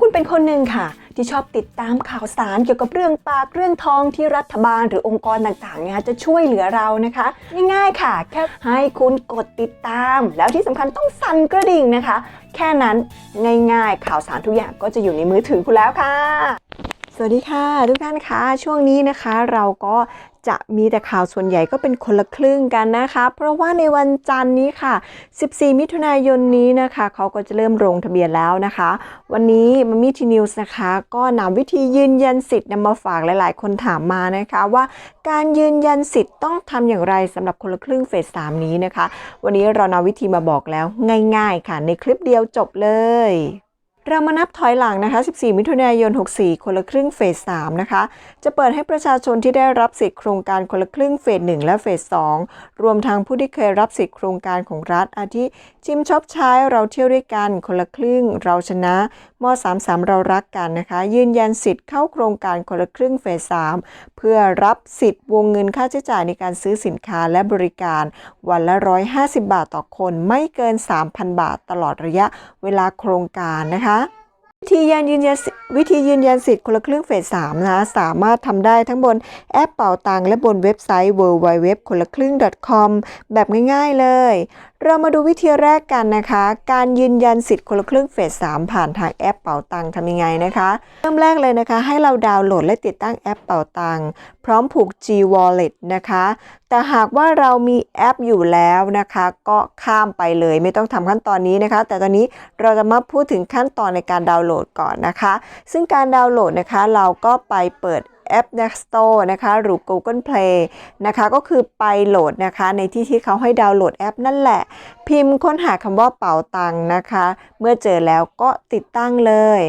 คุณเป็นคนหนึ่งค่ะ ที่ชอบติดตามข่าวสารเกี่ยวกับเรื่องปากเรื่องทองที่รัฐบาลหรือองค์กรต่างๆเนี่ยจะช่วยเหลือเรานะคะ ง่ายๆค่ะ แค่ให้คุณกดติดตาม แล้วที่สำคัญต้องสั่นกระดิ่งนะคะ แค่นั้นง่ายๆ ข่าวสารทุกอย่างก็จะอยู่ในมือถือคุณแล้วค่ะ สวัสดีค่ะทุกท่านคะช่วงนี้นะคะเราก็จะมีแต่ข่าวส่วนใหญ่ก็เป็นคนละครึ่งกันนะคะ เพราะว่าในวันจันทร์นี้ค่ะ 14 มิถุนายนนี้นะคะ เขาก็จะเริ่มลงทะเบียนแล้วนะคะ วันนี้มามีทีนิวส์นะคะ ก็นำวิธียืนยันสิทธิ์นำมาฝากหลาย ๆ คนถามมานะคะว่าการยืนยันสิทธิ์ต้องทำอย่างไรสำหรับคนละครึ่งเฟส3นี้นะคะ วันนี้เรานำวิธีมาบอกแล้วง่าย ๆ ค่ะ ในคลิปเดียวจบเลย เรามานับถอยหลังนะคะ 14 มิถุนายน 64 คนละครึ่งเฟส 3 นะคะ จะเปิดให้ประชาชนที่ได้รับสิทธิโครงการคนละครึ่งเฟส 1 และเฟส 2 รวมทั้งผู้ที่เคยรับสิทธิโครงการของรัฐ อาทิจิมช็อปใช้เราเที่ยวด้วยกัน คนละครึ่ง เราชนะ ม33 เรารักกันนะคะ ยืนยันสิทธิ์เข้าโครงการคนละครึ่งเฟส3เพื่อรับสิทธิ์วงเงินค่าใช้จ่ายในการซื้อสินค้าและบริการ วันละ 150 บาทต่อคนไม่เกิน 3,000 บาทตลอดระยะเวลาโครงการนะคะวิธียืนยันสิวิธียืนยันสิทธิ์คนละครึ่งเฟส3นะคะสามารถทำได้ทั้งบนแอปเป่าตังและบนเว็บไซต์ www คนละครึ่ง .com แบบง่ายๆเลย เรามาดูวิธีแรกกันนะคะ การยืนยันสิทธิ์คนละครึ่งเฟส3ผ่านทางแอปเป่าตังทำยังไงนะคะ เริ่มแรกเลยนะคะ ให้เราดาวน์โหลดและติดตั้งแอปเป่าตังพร้อมผูก G Wallet นะคะ แต่หากว่าเรามีแอปอยู่แล้วนะคะ ก็ข้ามไปเลยไม่ต้องทำขั้นตอนนี้นะคะ แต่ตอนนี้เราจะมาพูดถึงขั้นตอนในการดาวน์โหลดก่อนนะคะ ซึ่งการดาวน์โหลดนะคะเราก็ไปเปิด แอป App Store นะคะ หรือ Google Play นะคะ ก็คือไปโหลดนะคะในที่ที่เขาให้ดาวน์โหลดแอปนั่นแหละ พิมพ์ค้นหาคำว่าเป๋าตังนะคะ เมื่อเจอแล้วก็ติดตั้งเลย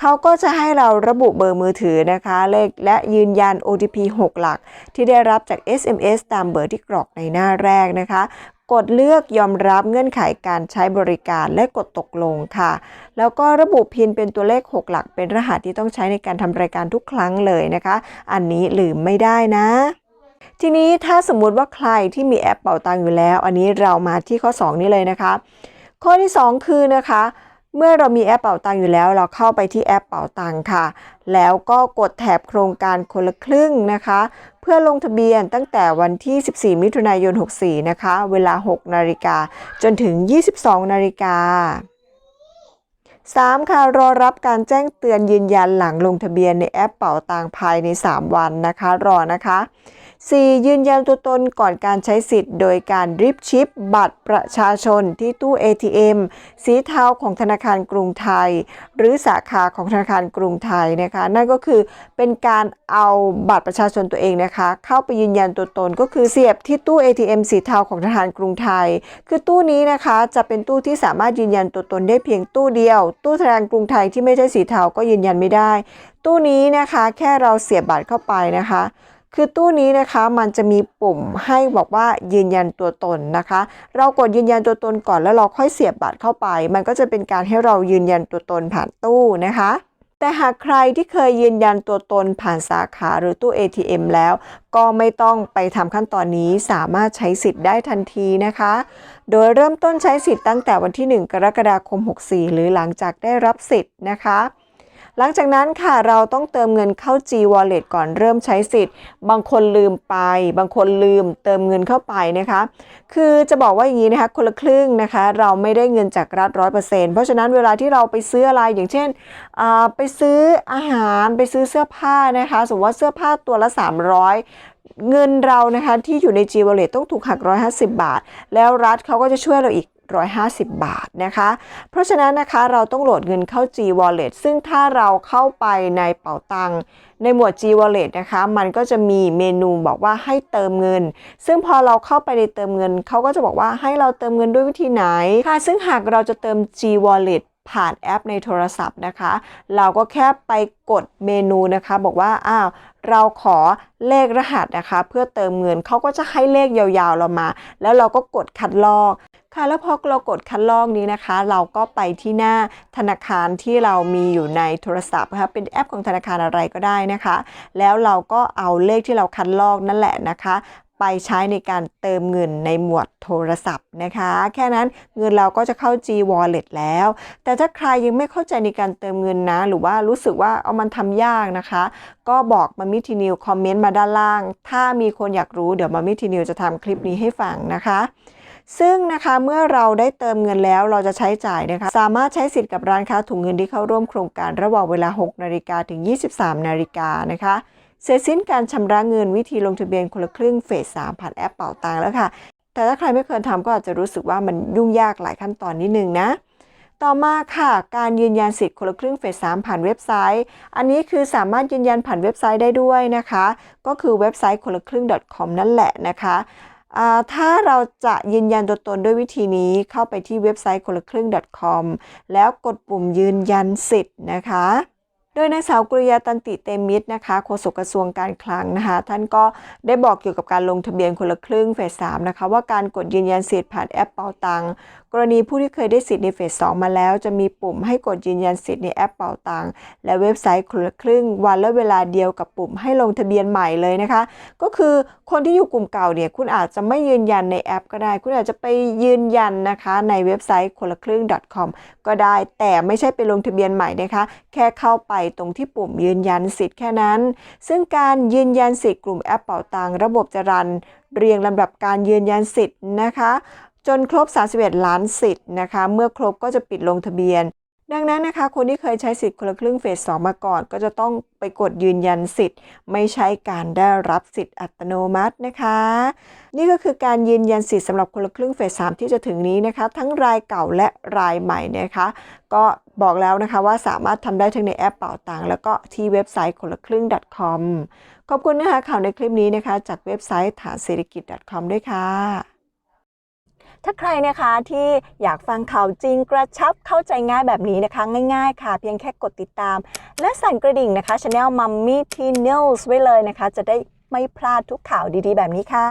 เขาก็จะให้เราระบุเบอร์มือถือนะคะ เลขและยืนยัน OTP 6 หลัก ที่ได้รับจาก SMS ตามเบอร์ที่กรอกในหน้าแรกนะคะ กดเลือกยอมรับเงื่อนไขการใช้บริการและกดตกลงค่ะ แล้วก็ระบุพินเป็นตัวเลข 6 หลัก เป็นรหัสที่ต้องใช้ในการทำรายการทุกครั้งเลยนะคะ อันนี้ลืมไม่ได้นะทีนี้ถ้าสมมุติว่าใครที่มีแอปเป่าตังอยู่แล้ว อันนี้เรามาที่ข้อ 2 นี้เลยนะคะ ข้อที่ 2 คือนะคะ เมื่อเรามีแอปเป่าตังอยู่แล้ว เราเข้าไปที่แอปเป่าตังค่ะ แล้วก็กดแถบโครงการคนละครึ่งนะคะ เพื่อลงทะเบียนตั้งแต่วันที่ 14 มิถุนายน 64 นะคะ เวลา 6 นาฬิกาจนถึง 22 นาฬิกา 3. ค่ะรอรับการแจ้งเตือนยืนยันหลังลงทะเบียนในแอปเป่าตังภายใน 3 วันนะคะ รอนะคะ 4. ยืนยันตัวตนก่อนการใช้สิทธิ์ โดยการริบชิป บัตรประชาชนที่ตู้ ATM สีเทาของธนาคารกรุงไทย หรือสาขาของธนาคารกรุงไทยนะคะนั่นก็คือเป็นการเอาบัตรประชาชนตัวเองนะคะ เข้าไปยืนยันตัวตนก็คือเสียบที่ตู้ ATM สีเทาของธนาคารกรุงไทย คือตู้นี้นะคะจะเป็นตู้ที่สามารถยืนยันตัวตนได้เพียงตู้เดียว ตู้ธนาคารกรุงไทยที่ไม่ใช่สีเทาก็ยืนยันไม่ได้ ตู้นี้นะคะแค่เราเสียบบัตรเข้าไปนะคะ คือตู้นี้นะคะมันจะมีปุ่มให้บอกว่ายืนยันตัวตนนะคะ เรากดยืนยันตัวตนก่อนแล้วเราค่อยเสียบบัตรเข้าไป มันก็จะเป็นการให้เรายืนยันตัวตนผ่านตู้นะคะแต่หากใครที่เคยยืนยันตัวตนผ่านสาขาหรือตู้ ATM แล้ว ก็ไม่ต้องไปทำขั้นตอนนี้สามารถใช้สิทธิ์ได้ทันทีนะคะ โดยเริ่มต้นใช้สิทธิ์ตั้งแต่วันที่ 1 กรกฎาคม 64 หรือหลังจากได้รับสิทธิ์นะคะ หลังจากนั้นค่ะเราต้องเติมเงินเข้า G Wallet ก่อนเริ่มใช้สิทธิ์ บางคนลืมไป บางคนลืมเติมเงินเข้าไปนะคะ คือจะบอกว่าอย่างนี้นะคะคนละครึ่งนะคะ เราไม่ได้เงินจากรัฐร้อยเปอร์เซ็นต์เพราะฉะนั้นเวลาที่เราไปซื้ออะไรอย่างเช่นไปซื้ออาหารไปซื้อเสื้อผ้านะคะ สมมติว่าเสื้อผ้าตัวละ 300เงินเรานะคะที่อยู่ใน G Wallet ต้องถูกหัก 150 บาท แล้วรัฐเขาก็จะช่วยเราอีก 150 บาทนะคะ เพราะฉะนั้นนะคะเราต้องโหลดเงินเข้า G Wallet ซึ่งถ้าเราเข้าไปในเป๋าตังในหมวด G Wallet นะคะ มันก็จะมีเมนูบอกว่าให้เติมเงิน ซึ่งพอเราเข้าไปในเติมเงิน เขาก็จะบอกว่าให้เราเติมเงินด้วยวิธีไหนค่ะ ซึ่งหากเราจะเติม G Wallet ผ่านแอปในโทรศัพท์นะคะ เราก็แค่ไปกดเมนูนะคะ บอกว่าอ้าวเราขอเลขรหัสนะคะ เพื่อเติมเงินเขาก็จะให้เลขยาวๆเรามา แล้วเราก็กดคัดลอกค่ะแล้วพอเรากดคัดลอกนี้นะคะ เราก็ไปที่หน้าธนาคารที่เรามีอยู่ในโทรศัพท์นะคะเป็นแอปของธนาคารอะไรก็ได้นะคะ แล้วเราก็เอาเลขที่เราคัดลอกนั่นแหละนะคะ ไปใช้ในการเติมเงินในหมวดโทรศัพท์นะคะ แค่นั้นเงินเราก็จะเข้า G Wallet แล้ว แต่ถ้าใครยังไม่เข้าใจในการเติมเงินนะ หรือว่ารู้สึกว่าเอามันทำยากนะคะ ก็บอกมามิทีนิวคอมเมนต์มาด้านล่าง ถ้ามีคนอยากรู้เดี๋ยวมามิทีนิวจะทำคลิปนี้ให้ฟังนะคะซึ่งนะคะเมื่อเราได้เติมเงินแล้วเราจะใช้จ่ายนะคะ สามารถใช้สิทธิ์กับร้านค้าถุงเงินที่เข้าร่วมโครงการระหว่างเวลา 6 นาฬิกาถึง 23 นาฬิกานะคะ เสร็จสิ้นการชำระเงินวิธีลงทะเบียนคนละครึ่งเฟส3ผ่านแอปเป่าตังแล้วค่ะ แต่ถ้าใครไม่เคยทำก็อาจจะรู้สึกว่ามันยุ่งยากหลายขั้นตอนนิดนึงนะต่อมาค่ะ การยืนยันสิทธิ์คนละครึ่งเฟส3ผ่านเว็บไซต์ อันนี้คือสามารถยืนยันผ่านเว็บไซต์ได้ด้วยนะคะ ก็คือเว็บไซต์คนละครึ่ง .com นั่นแหละนะคะถ้าเราจะยืนยันตัวตนด้วยวิธีนี้เข้าไปที่เว็บไซต์คนละครึ่ง .com แล้วกดปุ่มยืนยันสิทธิ์นะคะ ดยนางสาวกริยาตันติเตมิตรนะคะโฆษกกระทรวงการคลังนะคะ ท่านก็ได้บอกเกี่ยวกับการลงทะเบียนคนละครึ่งเฟส3นะคะ ว่าการกดยืนยันสิทธิ์ผ่านแอปเป่าตังกรณีผู้ที่เคยได้สิทธิ์ในเฟส2มาแล้ว จะมีปุ่มให้กดยืนยันสิทธิ์ในแอปเป่าตังและเว็บไซต์คนละครึ่ง วันและเวลาเดียวกับปุ่มให้ลงทะเบียนใหม่เลยนะคะ ก็คือคนที่อยู่กลุ่มเก่าเนี่ยคุณอาจจะไม่ยืนยันในแอป ก็ได้ คุณอาจจะไปยืนยันนะคะในเว็บไซต์คนละครึ่ง .com ก็ได้แต่ไม่ใช่ไปลงทะเบียนใหม่นะคะ แค่เข้าไปตรงที่ปุ่มยืนยันสิทธิ์แค่นั้น ซึ่งการยืนยันสิทธิ์กลุ่มแอปเป่าตังระบบจะรัน เรียงลำดับการยืนยันสิทธิ์นะคะ จนครบ 31 ล้านสิทธิ์นะคะ เมื่อครบก็จะปิดลงทะเบียน ดังนั้นนะคะคนที่เคยใช้สิทธิ์คนละครึ่งเฟส 2 มาก่อน ก็จะต้องไปกดยืนยันสิทธิ์ ไม่ใช่การได้รับสิทธิ์อัตโนมัตินะคะ นี่ก็คือการยืนยันสิทธิ์สำหรับคนละครึ่งเฟส 3 ที่จะถึงนี้นะคะ ทั้งรายเก่าและรายใหม่นะคะ ก็บอกแล้วนะคะว่าสามารถทำได้ทั้งในแอปเป่าตังแล้วก็ที่เว็บไซต์คนละครึ่ง .com ขอบคุณนะคะข่าวในคลิปนี้นะคะ จากเว็บไซต์ฐานเศรษฐกิจ .com ด้วยค่ะ ถ้าใครนะคะที่อยากฟังข่าวจริงกระชับเข้าใจง่ายแบบนี้นะคะง่ายๆ ค่ะ เพียงแค่กดติดตาม และสั่นกระดิ่งนะคะช anel Mummy T News ไว้เลยนะคะ จะได้ไม่พลาดทุกข่าวดีๆ แบบนี้ค่ะ